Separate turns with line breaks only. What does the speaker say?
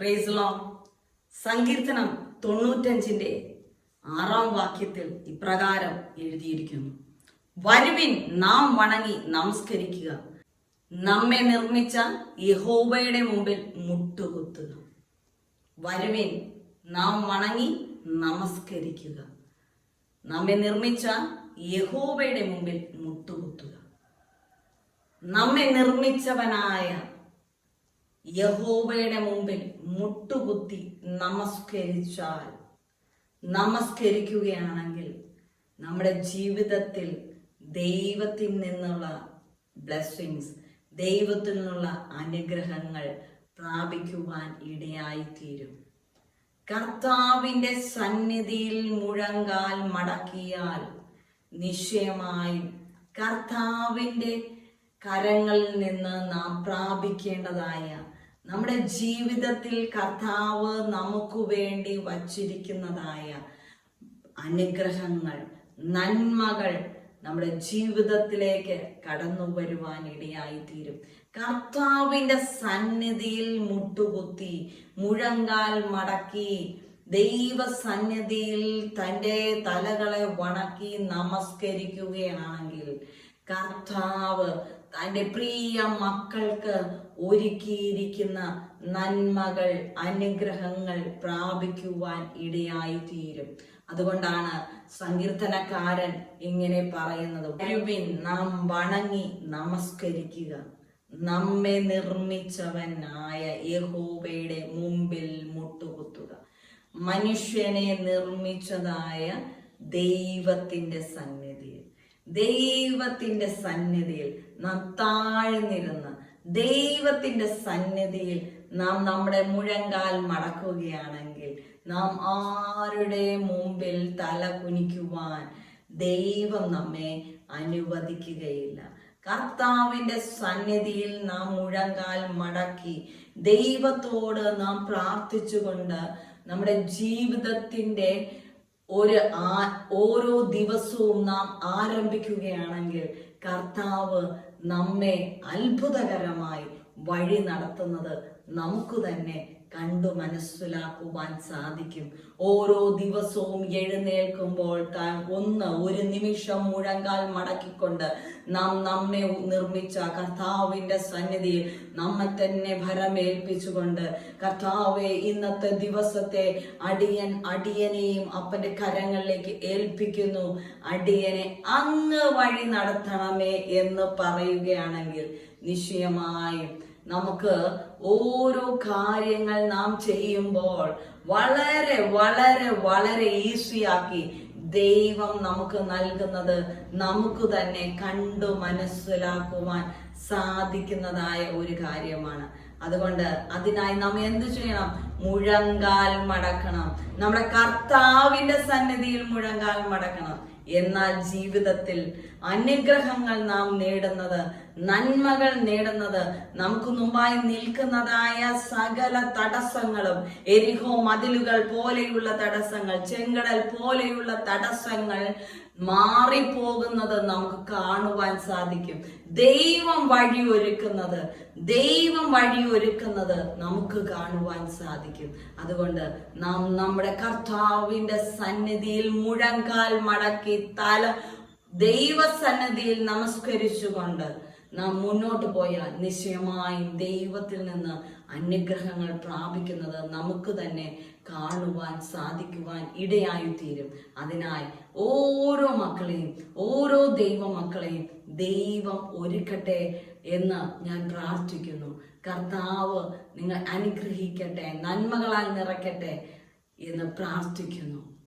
പ്രൈസ്ലോ സങ്കീർത്തനം തൊണ്ണൂറ്റഞ്ചിന്റെ ആറാം വാക്യത്തിൽ ഇപ്രകാരം എഴുതിയിരിക്കുന്നു. വരുവിൻ നാം വണങ്ങി നമസ്കരിക്കുക. നമ്മെ നിർമ്മിച്ച യഹോബയുടെ മുമ്പിൽ മുട്ടുകുത്തുക. വരുവിൻ നാം വണങ്ങി നമസ്കരിക്കുക. നമ്മെ നിർമ്മിച്ച യഹോബയുടെ മുമ്പിൽ മുട്ടുകുത്തുക. നമ്മെ നിർമ്മിച്ചവനായ യഹോവയുടെ മുമ്പിൽ മുട്ടുകുത്തി നമസ്കരിച്ചാൽ നമസ്കരിക്കുകയാണെങ്കിൽ നമ്മുടെ ജീവിതത്തിൽ ദൈവത്തിൽ നിന്നുള്ള ബ്ലെസ്സിങ്സ് ദൈവത്തിൽ നിന്നുള്ള അനുഗ്രഹങ്ങൾ പ്രാപിക്കുവാൻ ഇടയായിത്തീരും. കർത്താവിന്റെ സന്നിധിയിൽ മുഴങ്കാൽ മടക്കിയാൽ നിശ്ചയമായും കർത്താവിന്റെ കരങ്ങളിൽ നിന്ന് നാം പ്രാപിക്കേണ്ടതായ നമ്മുടെ ജീവിതത്തിൽ കർത്താവ് നമുക്ക് വേണ്ടി വച്ചിരിക്കുന്നതായ അനുഗ്രഹങ്ങൾ നന്മകൾ നമ്മുടെ ജീവിതത്തിലേക്ക് കടന്നു വരുവാൻ ഇടയായിത്തീരും. കർത്താവിന്റെ സന്നിധിയിൽ മുട്ടുകുത്തി മുഴങ്കാൽ മടക്കി ദൈവ സന്നിധിയിൽ തന്റെ തലകളെ വണക്കി നമസ്കരിക്കുകയാണെങ്കിൽ കർത്താവ് തന്റെ പ്രിയ മക്കൾക്ക് ഒരുക്കിയിരിക്കുന്ന നന്മകൾ അനുഗ്രഹങ്ങൾ പ്രാപിക്കുവാൻ ഇടയായി തീരും അതുകൊണ്ടാണ് സങ്കീർത്തനക്കാരൻ ഇങ്ങനെ പറയുന്നത്. വരുവിൻ നാം വണങ്ങി നമസ്കരിക്കുക. നമ്മെ നിർമ്മിച്ചവനായ യഹോബയുടെ മുമ്പിൽ മുട്ടുകുത്തുക. മനുഷ്യനെ നിർമ്മിച്ചതായ ദൈവത്തിന്റെ സന്നിധിയിൽ. ദൈവത്തിന്റെ സന്നിധിയിൽ നാം താഴ്ന്നിരുന്ന് ദൈവത്തിന്റെ സന്നിധിയിൽ നാം നമ്മുടെ മുഴങ്കാൽ മടക്കുകയാണെങ്കിൽ നാം ആരുടെ മുമ്പിൽ തല കുനിക്കുവാൻ ദൈവം നമ്മെ അനുവദിക്കുകയില്ല. കർത്താവിന്റെ സന്നിധിയിൽ നാം മുഴങ്കാൽ മടക്കി ദൈവത്തോട് നാം പ്രാർത്ഥിച്ചുകൊണ്ട് നമ്മുടെ ജീവിതത്തിന്റെ ഒരു ആ ഓരോ ദിവസവും നാം ആരംഭിക്കുകയാണെങ്കിൽ കർത്താവ് നമ്മെ അത്ഭുതകരമായി വഴി നടത്തുന്നത് നമുക്ക് തന്നെ കണ്ടു മനസ്സിലാക്കുവാൻ സാധിക്കും. ഓരോ ദിവസവും എഴുന്നേൽക്കുമ്പോൾ ഒന്ന് ഒരു നിമിഷം മുഴങ്കാൽ മടക്കിക്കൊണ്ട് നാം നമ്മെ നിർമ്മിച്ച കർത്താവിന്റെ സന്നിധിയിൽ നമ്മെ തന്നെ ഭരമേൽപ്പിച്ചുകൊണ്ട് കർത്താവെ ഇന്നത്തെ ദിവസത്തെ അടിയൻ അടിയനെയും അപ്പന്റെ കരങ്ങളിലേക്ക് ഏൽപ്പിക്കുന്നു. അടിയനെ അങ്ങ് വഴി നടത്തണമേ എന്ന് പറയുകയാണെങ്കിൽ നിശ്ചയമായും നമുക്ക് ഓരോ കാര്യങ്ങൾ നാം ചെയ്യുമ്പോൾ വളരെ വളരെ വളരെ ഈസിയാക്കി ദൈവം നമുക്ക് നൽകുന്നത് നമുക്ക് തന്നെ കണ്ടു മനസ്സിലാക്കുവാൻ സാധിക്കുന്നതായ ഒരു കാര്യമാണ്. അതുകൊണ്ട് അതിനായി നാം എന്ത് ചെയ്യണം? മുഴങ്കാൽ മടക്കണം. നമ്മുടെ കർത്താവിന്റെ സന്നിധിയിൽ മുഴങ്കാൽ മടക്കണം. എന്നാൽ ജീവിതത്തിൽ അനുഗ്രഹങ്ങൾ നാം നേടുന്നത് നന്മകൾ നേടുന്നത് നമുക്ക് മുമ്പായി നിൽക്കുന്നതായ സകല തടസ്സങ്ങളും എരിഹോ മതിലുകൾ പോലെയുള്ള തടസ്സങ്ങൾ ചെങ്കടൽ പോലെയുള്ള തടസ്സങ്ങൾ മാറിപ്പോകുന്നത് നമുക്ക് കാണുവാൻ സാധിക്കും. ദൈവം വഴി വഴിയൊരുക്കുന്നത് ദൈവം വഴി വഴിയൊരുക്കുന്നത് നമുക്ക് കാണുവാൻ സാധിക്കും. അതുകൊണ്ട് നാം നമ്മുടെ കർത്താവിന്റെ സന്നിധിയിൽ മുഴങ്കാൽ മടക്കി തല ദൈവസന്നിധിയിൽ നമസ്കരിച്ചുകൊണ്ട് നാം മുന്നോട്ട് പോയാൽ നിശ്ചയമായും ദൈവത്തിൽ നിന്ന് അനുഗ്രഹങ്ങൾ പ്രാപിക്കുന്നത് നമുക്ക് തന്നെ കാണുവാൻ സാധിക്കുവാൻ ഇടയായിത്തീരും. അതിനായി ഓരോ മക്കളെയും ഓരോ ദൈവ മക്കളെയും ദൈവം ഒരുക്കട്ടെ എന്ന് ഞാൻ പ്രാർത്ഥിക്കുന്നു. കർത്താവ് നിങ്ങൾ അനുഗ്രഹിക്കട്ടെ നന്മകളാൽ നിറയ്ക്കട്ടെ എന്ന് പ്രാർത്ഥിക്കുന്നു.